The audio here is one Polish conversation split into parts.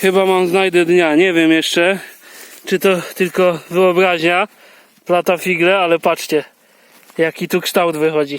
Chyba mam znajdę dnia, nie wiem jeszcze, czy to tylko wyobraźnia, plata figle, ale patrzcie, jaki tu kształt wychodzi.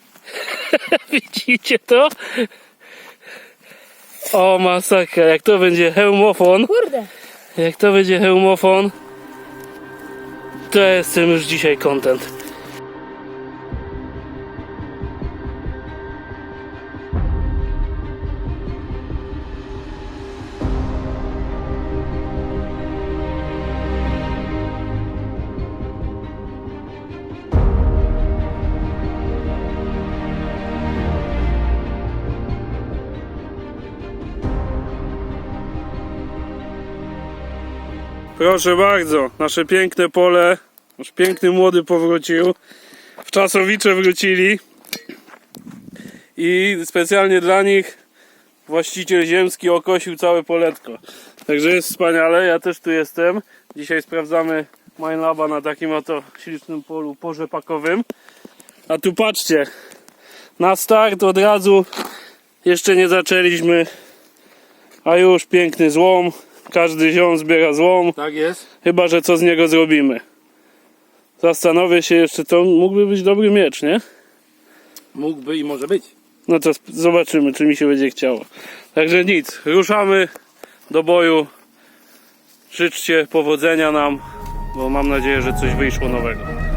Widzicie to? O masakra, jak to będzie hełmofon, Kurde. jak to będzie hełmofon, to jestem już dzisiaj content. Proszę bardzo, nasze piękne pole, nasz piękny młody powrócił. W czasowicze wrócili. I specjalnie dla nich właściciel ziemski okosił całe poletko. Także jest wspaniale, ja też tu jestem. Dzisiaj sprawdzamy Minelaba na takim oto ślicznym polu porzepakowym. A tu patrzcie, na start od razu jeszcze nie zaczęliśmy, a już piękny złom. Każdy ziom zbiera złom. Tak jest. Chyba, że co z niego zrobimy. Zastanowię się jeszcze, to mógłby być dobry miecz, nie? Mógłby i może być. No to zobaczymy, czy mi się będzie chciało. Także nic, ruszamy do boju. Życzcie powodzenia nam, bo mam nadzieję, że coś wyszło nowego.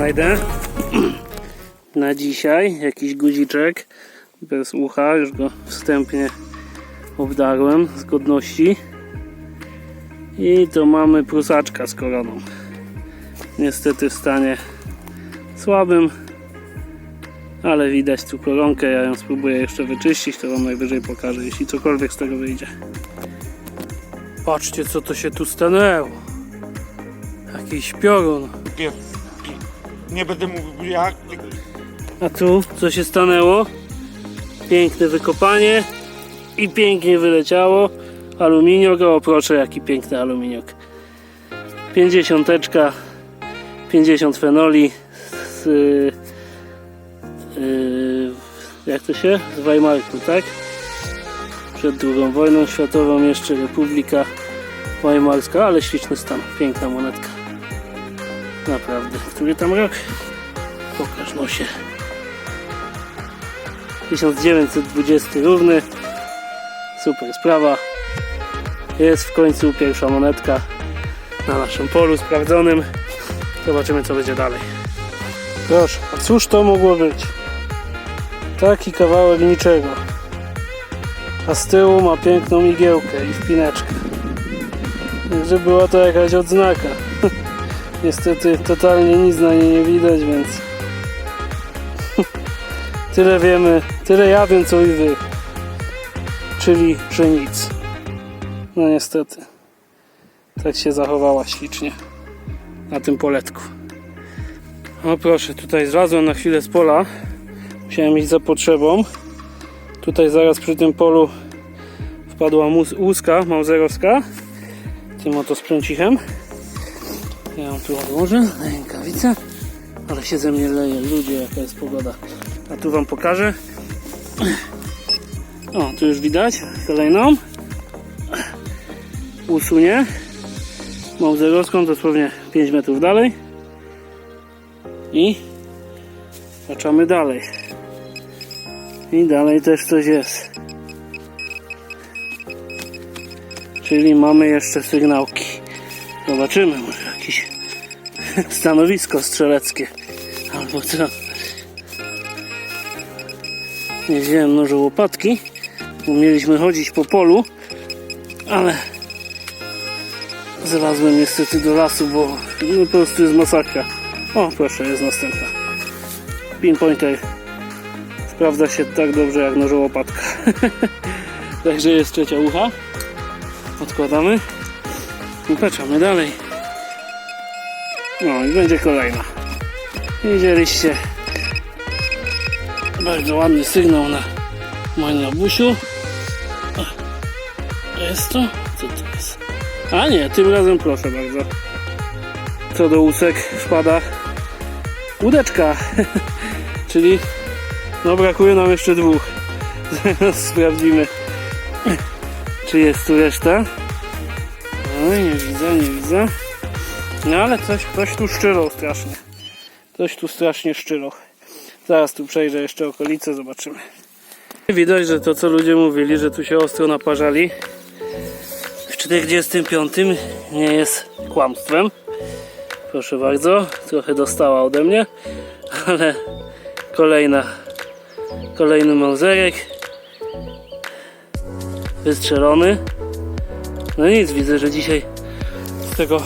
Znajdę na dzisiaj jakiś guziczek bez ucha, już go wstępnie obdarłem z godności. I to mamy prusaczka z koroną. Niestety w stanie słabym, ale widać tu koronkę. Ja ją spróbuję jeszcze wyczyścić, to Wam najwyżej pokażę, jeśli cokolwiek z tego wyjdzie. Patrzcie, co to się tu stanęło. Jakiś piorun. Nie, będę mówił jak. A tu co się stanęło? Piękne wykopanie i pięknie wyleciało. Aluminiok, o proszę jaki piękny aluminiok. 50, 50 fenoli z yy, jak to się? Z Weimarku, tak? Przed II wojną światową jeszcze Republika Weimarska, ale śliczny stan, piękna monetka. Naprawdę. Który tam rok? Pokaż nosie. 1920 równy. Super sprawa. Jest w końcu pierwsza monetka na naszym polu sprawdzonym. Zobaczymy co będzie dalej. Proszę, a cóż to mogło być? Taki kawałek niczego. A z tyłu ma piękną igiełkę i wpineczkę. Także była to jakaś odznaka. Niestety totalnie nic na niej nie widać, więc tyle wiemy, tyle ja wiem co i wy. Czyli, że nic. No niestety. Tak się zachowała ślicznie na tym poletku. O proszę, tutaj zlazłem na chwilę z pola. Musiałem iść za potrzebą. Tutaj zaraz przy tym polu wpadła łuska małzerowska. Tym oto sprzęcichem. Ja ją tu odłożę. Rękawica. Ale się ze mnie leje. Ludzie, jaka jest pogoda. A tu wam pokażę. O, tu już widać kolejną. Usunie. Małzerowską dosłownie 5 metrów dalej. I patrzamy dalej. I dalej też coś jest. Czyli mamy jeszcze sygnałki. Zobaczymy, może stanowisko strzeleckie. Albo co. Nie wziąłem noże łopatki. Bo mieliśmy chodzić po polu, ale Zlazłem niestety do lasu, bo no, po prostu jest masakra. O, proszę, jest następna. Pinpointer sprawdza się tak dobrze jak noże łopatka. Także jest trzecia ucha. Odkładamy i patrzamy dalej. No i będzie kolejna. Widzieliście bardzo ładny sygnał na moim obusiu. Jest to? Co to jest? A nie, tym razem proszę bardzo. Co do łusek wpada łódeczka. Czyli no brakuje nam jeszcze dwóch. Zaraz sprawdzimy, czy jest tu reszta. Oj, nie widzę, nie widzę. No ale coś, ktoś tu szczyrał strasznie. Ktoś tu strasznie szczyrał. Zaraz tu przejrzę jeszcze okolice, zobaczymy. Widać, że to co ludzie mówili, że tu się ostro naparzali, w 45 nie jest kłamstwem. Proszę bardzo, trochę dostała ode mnie, ale kolejna, kolejny małzerek wystrzelony. No nic, widzę, że dzisiaj z tego,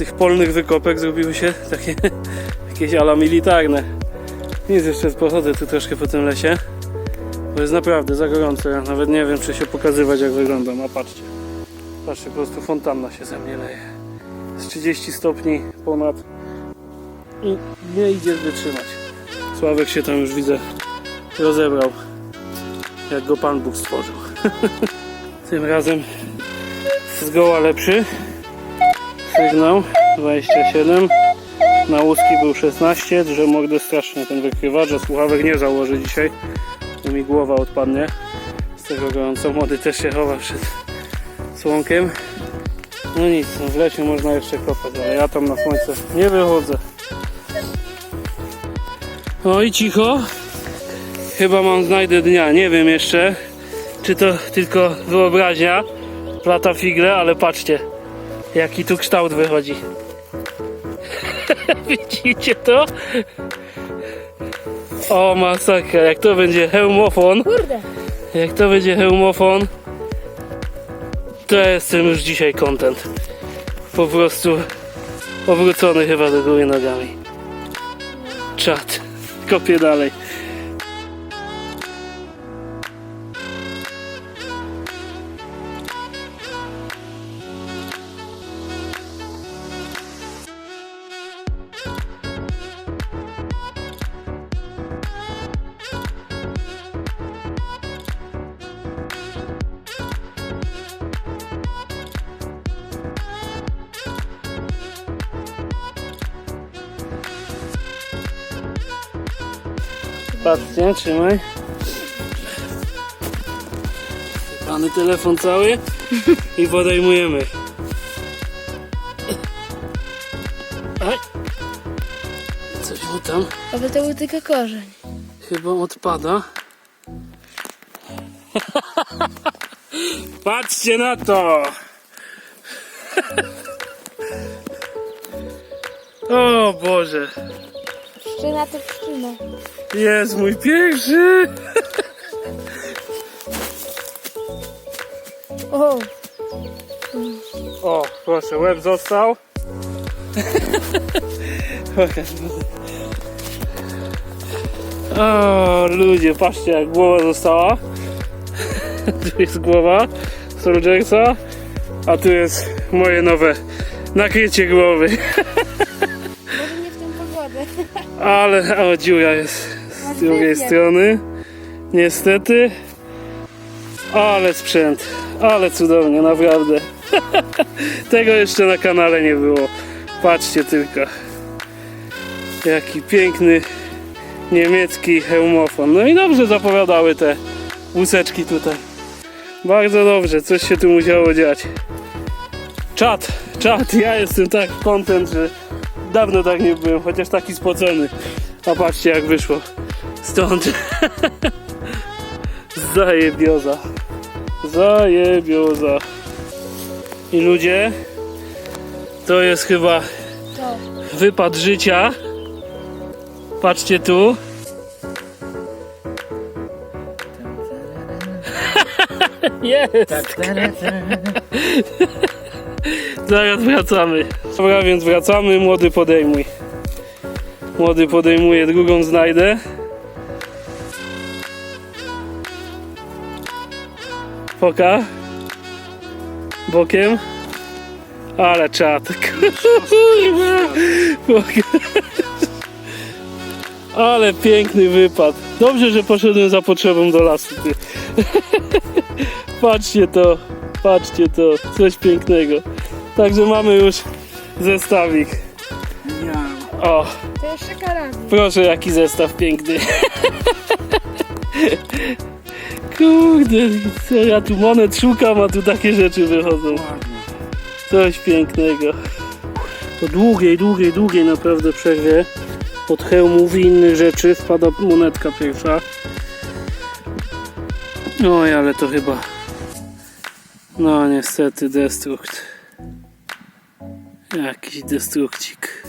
tych polnych wykopek zrobiły się takie jakieś ala militarne. Nic, jeszcze pochodzę tu troszkę po tym lesie. Bo jest naprawdę za gorąco. Ja nawet nie wiem, czy się pokazywać, jak wyglądam. A patrzcie. Patrzcie, po prostu fontanna się ze mnie leje. Jest 30 stopni ponad. I nie idzie wytrzymać. Sławek się tam już widzę rozebrał. Jak go Pan Bóg stworzył. Tym razem zgoła lepszy. Sygnał 27. Na łuski był 16. Drze mordę strasznie ten wykrywacz, że słuchawek nie założy dzisiaj bo mi głowa odpadnie z tego gorąco. Młody też się chowa przed słonkiem. No nic, no w lesie można jeszcze kopać, ale ja tam na słońce nie wychodzę. No i cicho. Chyba mam znajdę dnia, nie wiem jeszcze, czy to tylko wyobraźnia plata figle, ale patrzcie, jaki tu kształt wychodzi. Widzicie to? O masakra, jak to będzie hełmofon, Kurde. jak to będzie hełmofon, to jestem już dzisiaj content. Po prostu powrócony chyba do góry nogami. Czad, kopię dalej. Patrzcie, trzymaj. Pany telefon cały i podejmujemy. Aj. Coś mu tam Aby to był tylko korzeń. chyba odpada. Patrzcie na to! O Boże! Pszczyna to pszczyna. Jest mój pierwszy! O, O, proszę, łeb został. Pokaż. O, ludzie, patrzcie jak głowa została. Tu jest głowa Soldiersa, a tu jest moje nowe nakrycie głowy. Może nie w tę pogodę. Ale o, dziura jest z drugiej strony. Niestety. Ale sprzęt. Ale cudownie, naprawdę. Tego jeszcze na kanale nie było. Patrzcie tylko. Jaki piękny niemiecki hełmofon. No i dobrze zapowiadały te łuseczki tutaj. Bardzo dobrze, coś się tu musiało dziać. Czad, czad, ja jestem tak kontent, że dawno tak nie byłem, chociaż taki spocony. A patrzcie jak wyszło. Stąd. Zajebioza. Zajebioza. I ludzie, to jest chyba To. wypad życia. Patrzcie tu. Jest! Zaraz wracamy. Dobra, więc wracamy. Młody podejmuj. Młody podejmuje, drugą znajdę. Poka. Bokiem. Ale czat. Ale piękny wypad. Dobrze, że poszedłem za potrzebą do lasu. Ty. Patrzcie to. Patrzcie to. Coś pięknego. Także mamy już zestawik. O, To jeszcze karabin. proszę jaki zestaw piękny. Kurde, ja tu monet szukam, a tu takie rzeczy wychodzą. Coś pięknego. Po długiej, długiej, długiej naprawdę przerwie od hełmów i innych rzeczy wpada monetka pierwsza. Oj, ale to chyba no niestety destrukt. Jakiś destrukcik.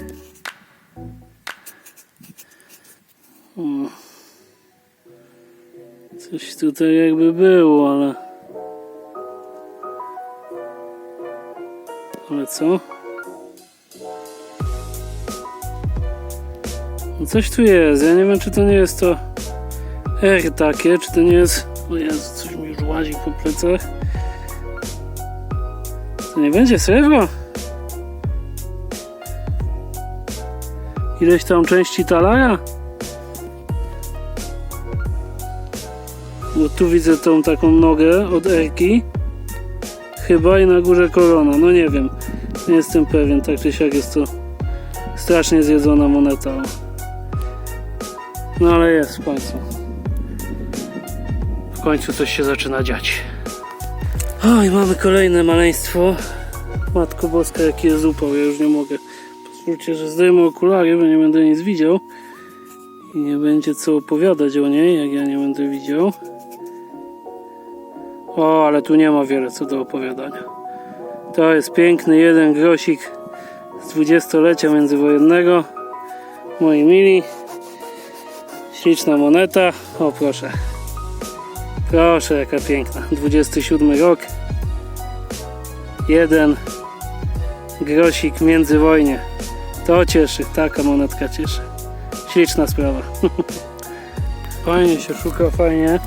O. Coś tutaj jakby było, ale... Ale co? No coś tu jest, ja nie wiem czy to nie jest to R takie, czy to nie jest... O Jezu, coś mi już łazi po plecach. To nie będzie srebro? Ileś tam części talaja? Bo tu widzę tą taką nogę od Erki. Chyba i na górze korona. No nie wiem. Nie jestem pewien. Tak czy siak jest to strasznie zjedzona moneta. No ale jest w końcu. W końcu coś się zaczyna dziać. Oj, mamy kolejne maleństwo. Matko Boska, jaki jest upał. Ja już nie mogę. Pozwólcie, że zdejmę okulary, bo nie będę nic widział. I nie będzie co opowiadać o niej, jak ja nie będę widział. O, ale tu nie ma wiele co do opowiadania. To jest piękny jeden grosik z dwudziestolecia międzywojennego. Moi mili. Śliczna moneta. O, proszę. Proszę, jaka piękna. 27 rok. Jeden grosik międzywojnie. To cieszy, taka monetka cieszy. Śliczna sprawa. fajnie się szuka, fajnie.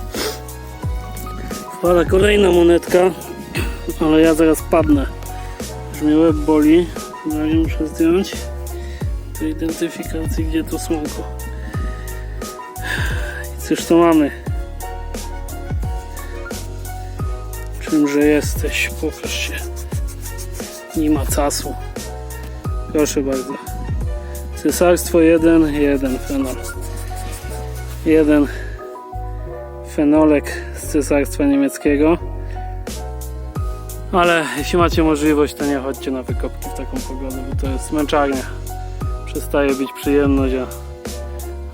Wpada kolejna monetka, ale ja zaraz padnę. Już mnie łeb boli. Na razie muszę zdjąć do identyfikacji, gdzie to słonko. I cóż to mamy? Czymże jesteś? Pokaż się. Nie ma casu. Proszę bardzo. Cesarstwo 1, 1 fenol. Jeden fenolek z cesarstwa niemieckiego. Ale jeśli macie możliwość, to nie chodźcie na wykopki w taką pogodę, bo to jest męczarnia. Przestaje być przyjemność,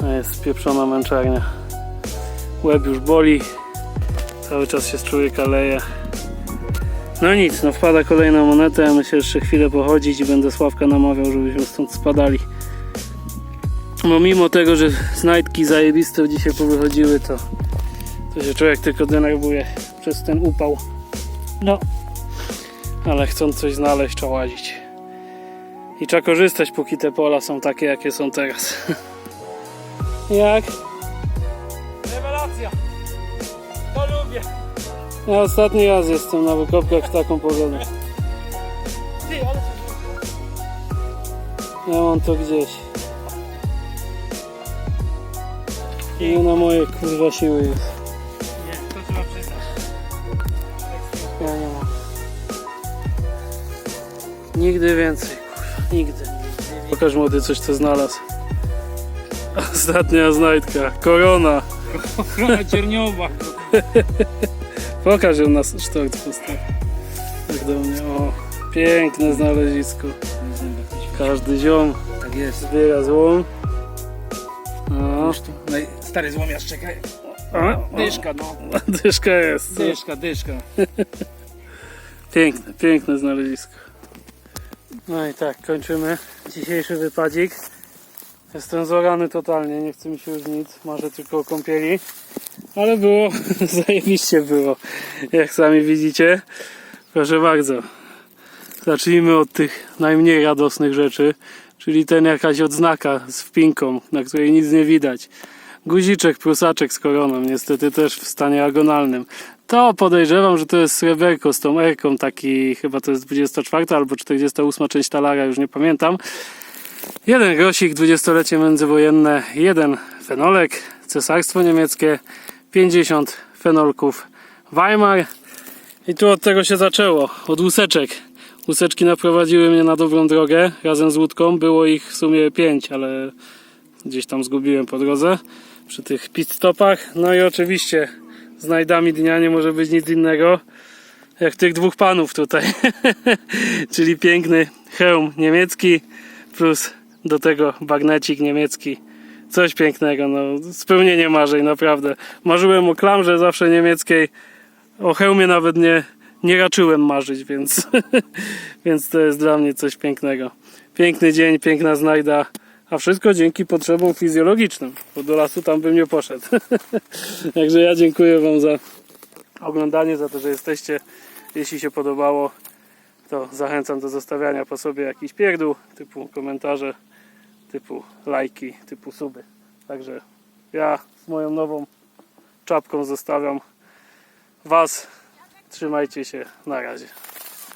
a, jest pieprzona męczarnia. Łeb już boli, cały czas się z człowieka leje. No nic, no wpada kolejna moneta, ja myślę jeszcze chwilę pochodzić i będę Sławka namawiał, żebyśmy stąd spadali. Bo mimo tego, że znajdki zajebiste dzisiaj powychodziły, to, to się człowiek tylko denerwuje przez ten upał. No, ale chcąc coś znaleźć, trzeba łazić. I trzeba korzystać, póki te pola są takie, jakie są teraz. Jak? Rewelacja! To lubię! Ja ostatni raz jestem na wykopkach w taką pogodę. Ja mam to gdzieś. Nie na moje kurwa siły jest. Nigdy więcej, kurwa, nigdy. Pokaż młody coś co znalazł. Ostatnia znajdka, korona. Ochrona cierniowa. Pokaż ją na sztorc postaw. Tak do mnie, o. Piękne znalezisko. Każdy ziom Tak jest. zbiera złom. No, No i stary złomiarz, czekaj. Dyszka, no. dyszka jest. Dyszka, dyszka. Piękne, piękne znalezisko. No i tak, kończymy dzisiejszy wypadzik. Jestem zorany totalnie, nie chce mi się już nic, marzę tylko o kąpieli. Ale było, zajebiście było, jak sami widzicie. Proszę bardzo. Zacznijmy od tych najmniej radosnych rzeczy, czyli ten jakaś odznaka z wpinką, na której nic nie widać. Guziczek, prusaczek z koroną, niestety też w stanie agonalnym. To podejrzewam, że to jest sreberko z tą erką, taki chyba to jest 24 albo 48 część talara, już nie pamiętam. Jeden grosik, dwudziestolecie międzywojenne, jeden fenolek, cesarstwo niemieckie, 50 fenolków Weimar. I tu od tego się zaczęło, od łuseczek. Łuseczki naprowadziły mnie na dobrą drogę razem z łódką. Było ich w sumie 5, ale gdzieś tam zgubiłem po drodze przy tych pit stopach. No i oczywiście znajdami dnia nie może być nic innego jak tych dwóch panów tutaj. Czyli piękny hełm niemiecki plus do tego bagnecik niemiecki. Coś pięknego, no spełnienie marzeń, naprawdę. Marzyłem o klamrze zawsze niemieckiej. O hełmie nawet nie, nie raczyłem marzyć, więc, więc to jest dla mnie coś pięknego. Piękny dzień, piękna znajda, a wszystko dzięki potrzebom fizjologicznym, bo do lasu tam bym nie poszedł. Także ja dziękuję Wam za oglądanie, za to, że jesteście. Jeśli się podobało, to zachęcam do zostawiania po sobie jakiś pierdół, typu komentarze, typu lajki, typu suby. Także ja z moją nową czapką zostawiam Was. Trzymajcie się. Na razie.